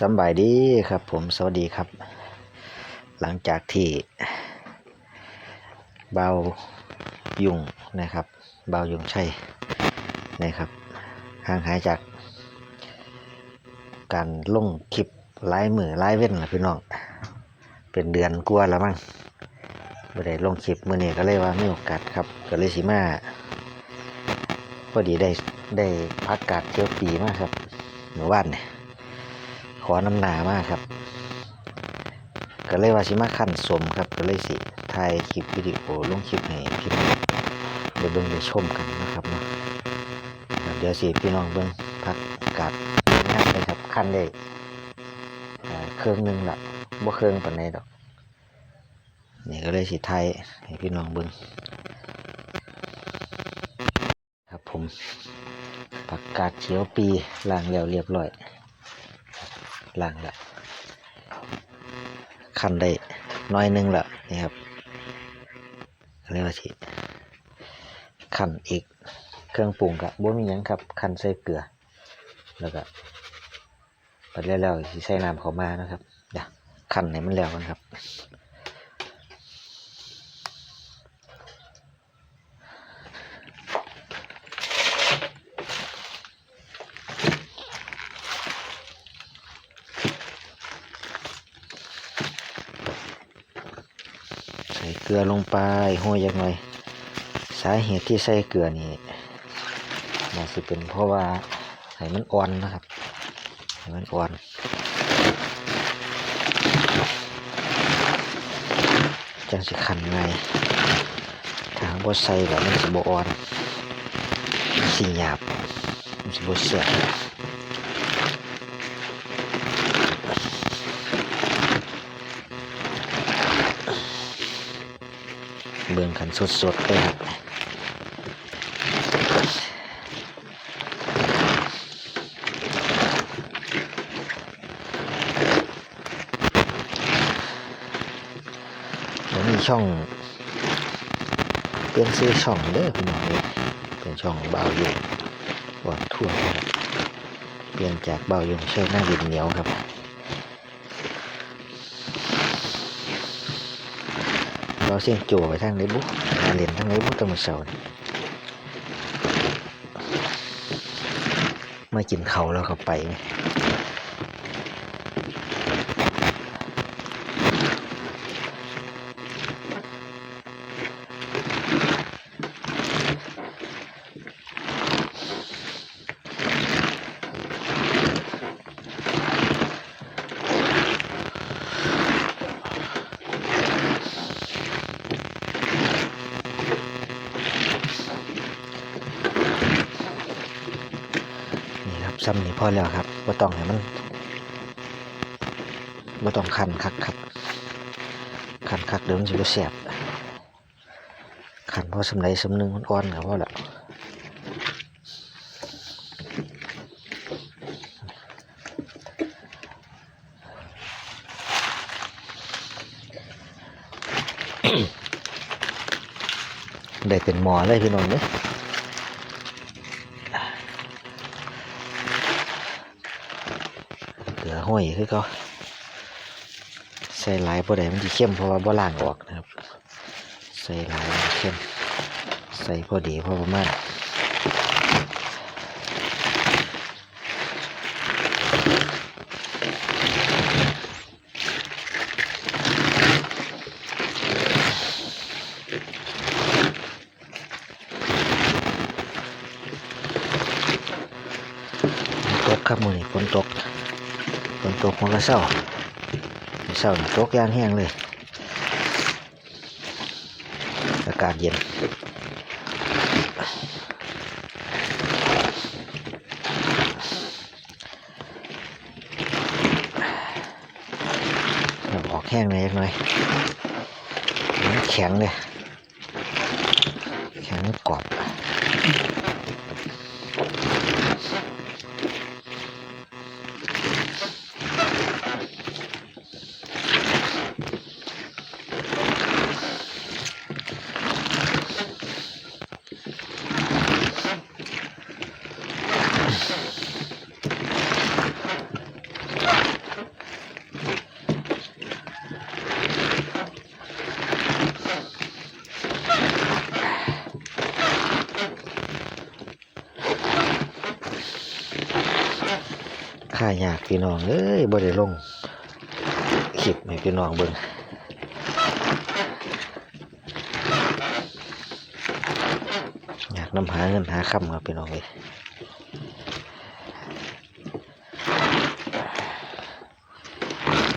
สบายดีครับผมสวัสดีครับ หลังจากที่เบายุงนะครับ เบายุงใช่นะครับห่างหายจาก การลงคลิปไลายมือไลายเว้นละพี่น้อง เป็นเดือนกว่าแล้วมั้งไม่ได้ลงคลิปมื่อนี้ก็เลยว่าไมีโอกาสครับก็เลยสิมาพอดีได้ได้พักกาดเที่ยวปีมากครับเมื่อวานเนี่ย ขอน้ำหนามากครับ ก็เลยว่าสิมาขั้นสมครับ ก็เลยสิถ่ายคลิปวิดีโอลงคลิปให้พี่น้องได้เบิ่งได้ชมกันนะครับเนาะเดี๋ยวสิพี่น้องเบิ่งพักกาดง่านเลยครับขั้นได้เครื่องหนึ่งละบ่เครื่องปานใดดอกนี่ก็เลยสิถ่ายให้พี่น้องเบิ่งครับผมผักกาดเขียวปีล้างแล้วเรียบร้อย ล่างละคันได้น้อยหนึงละนี่ครับเรียกว่าสิคันอีกเครื่องปรุงกับบ่มีหยังครับคันใส่เกลือ แล้วก็ปัดแล้วๆสิใส่น้ำเข้ามานะครับเดี๋ยวคันให้มันแล้วกันครับ เกลือลงไปห้อยยังไงสาเหตุที่ใส่เกลือนี่น่าจะเป็นเพราะว่าให้มันอ่อนนะครับให้มันอ่อนจังสิขันไงถ้าหากบ่ใส่แบบมันสิบ่อ่อนสิหยาบมันสิบ่เสีย บเบิ่งขันสดๆเลยครับผมมีช่องเปลี่ยนซื้อช่องเด้อพี่น้องเลยเป็นช่องเบาอยู่วันทั่วนเปลี่ยนจากเบาอยู่ใช้หน้าดินเหนียวครับ เราเสียงจั่วไปทางไหนบุ๊มาเล่นทางไหนบุ๊ตะมือเสาร์นี่มากินเขาแล้วก็ไป ซ้ำนี่พอแล้วครับบ่ต้องให้มันบ่ต้องคันคักครับคันคักเดี๋ยวมันจะบ่แสบคันเพราะสำไรสำนึงมันอ่อนครับพอแล้วได้เป็นหมอเลยพี่น้องเนี่ย ห้อยคือเขาใส่หลายบ่ได้มันจะเข้มเพราะว่าบ่ล่างออกนะครับ ใส่หลายเข้ม ใส่พอดีพอประมาณฝนตกครับมือนี้ฝนตก ฝนตกมันก็เศร้าเศร้าตกยางแห้งเลย อากาศเย็นออกแห้งเลยจักหน่อยแข็งเลยแข็งกรอบายากพี่น้องเอ้ยบ่ได้ลงคลิปให้พี่น้องเบิ่งอยากนำหาเงินหาคำครับพี่น้องเลย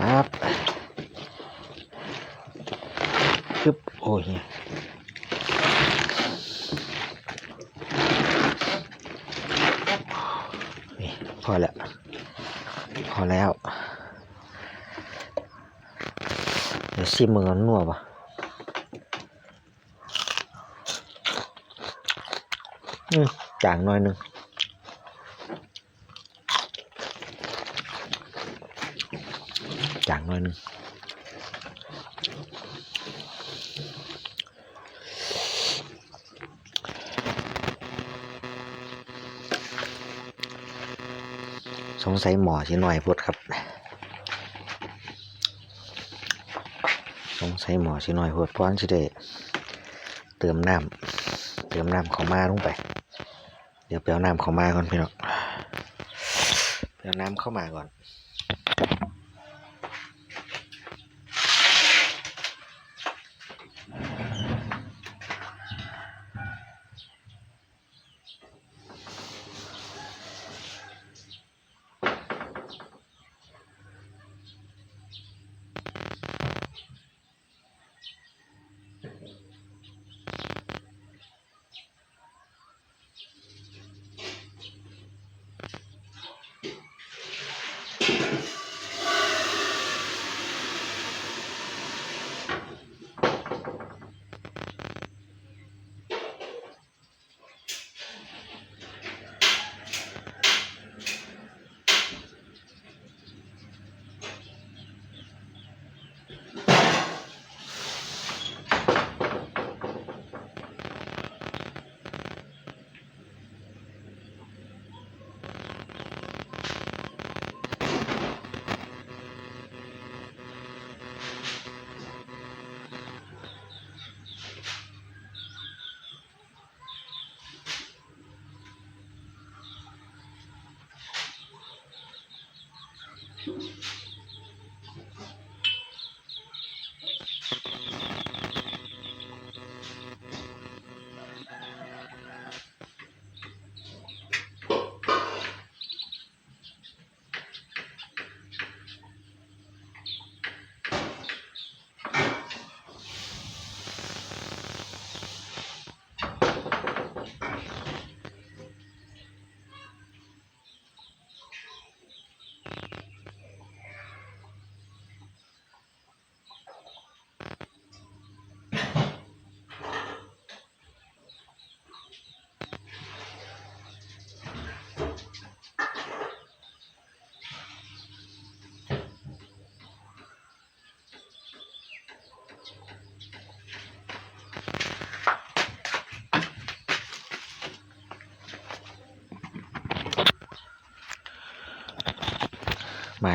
ครับคึบโอ้ยเนี่ยนี่พอแล้ว พอแล้ว เดี๋ยว ซิมมือนนัวปะอืมจางหน่อยหนึงจางหน่อยหนึงสงสัยหมอสิหน่อยพุดครับ ให้หมอชิหน่อยหัวป้อนชิเดเติมน้ำเติมน้ำเข้ามาลงไป เดี๋ยวเปเอาน้ำเข้ามาก่อนพี่น้องเปเอาน้ำเข้ามาก่อน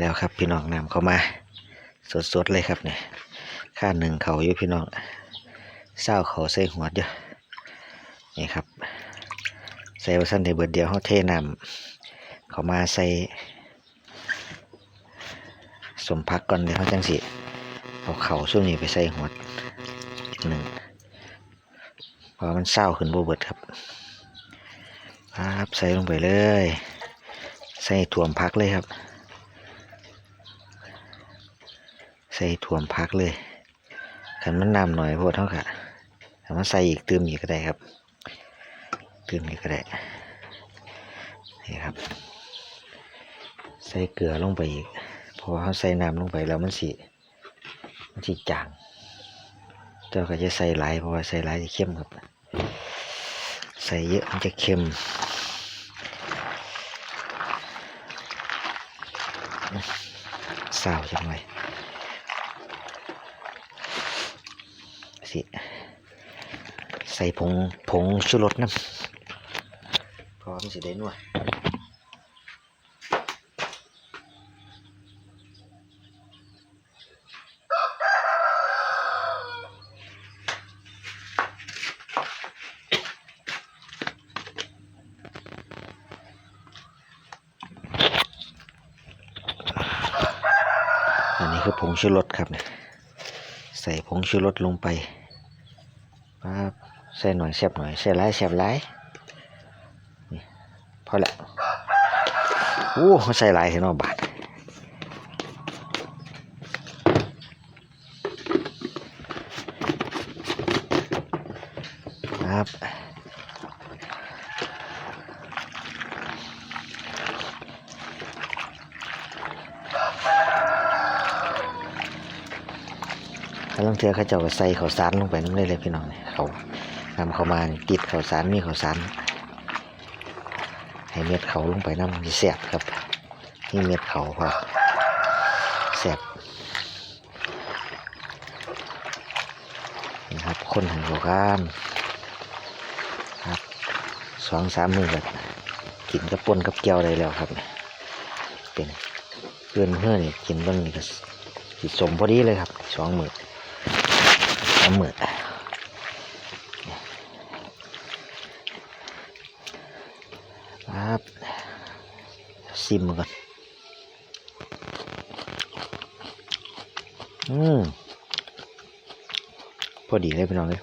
แล้วครับ พี่น้องนำเข้ามา สดๆเลยครับเนี่ยค่าหนึ่งเขาอยู่พี่น้องเศร้าเขาใส่หัวเดียวนี่ครับใส่วัสันในเบิดเดียวเขาเทน้ำเขามาใส่สมพักก่อนเลยเขาจังสิเอาเข่าช่วงนี้ไปใส่หัวหนึ่งเพราะมันเศร้าขึ้นบเบิดครับครับใส่ลงไปเลย ใส่ถ่วมพักเลยครับ ใส่ถ่วมพักเลยขันมันน้ำหน่อยโพดเท่าค่ะถ้ามันใส่อีกเติมอีกก็ได้ครับเติมอีกก็ได้นี่ครับ ใส่เกลือลงไปอีกเพราะว่าเขาใส่น้ำลงไปแล้วมันสิมันสิจางเจ้าก็จะใส่หลายเพราะว่าใส่หลายจะเข้มครับ ใส่เยอะมันจะเค็มสาวจังเลย สิใส่ผงผงชูรสน้ำพร้อมสิได้นัวอันนี้คือผงชูรสครับเนี่ยใส่ผงชูรสลงไป ครับใส่หน่อยเสียบหน่อยใส่หลายแซ่บหลายนี่พอและโอ้ใส่หลายเห็นว่าบาท ถ้าลางเทือเขาเจ้าก็ใส่ข้าวสารลงไปน้ำเลยเลยพี่น้องเนี่ยเขานำเข้ามาติดข้าวสารมีข้าวสารให้เม็ดเขาลงไปน้ำมันจะแสบครับนี่เม็ดเขาพอแสบนี่ครับคนหันหัวข้ามครับสองสามมือแบบกินกับปนกับแก้วได้แล้วครับ เป็นเพื่อนเพื่อนนี่กินเบ้างนี่ก็สิสมพอดีเลยครับสองมือาหมื่นครับซิมก่อนอืมพอดีเลยพี่น้องเลย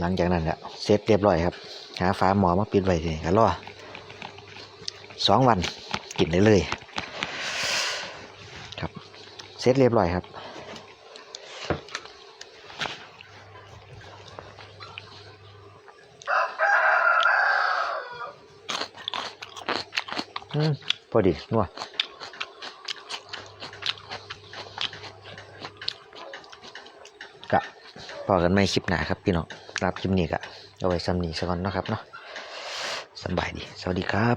หลังจากนั้นก็เสร็จเรียบร้อยครับ หาฟ้าหมอมาปิดไว้เลยก็รอสองวันกินได้เลย เสร็จเรียบร้อยครับ อืม พอดีนัวกะพอกันไม่คลิปหนาครับพี่น้องรับคลิปนี้กะเอาไว้ซ้ำนี้ซะก่อนเนาะครับเนาะสบายดี สวัสดีครับ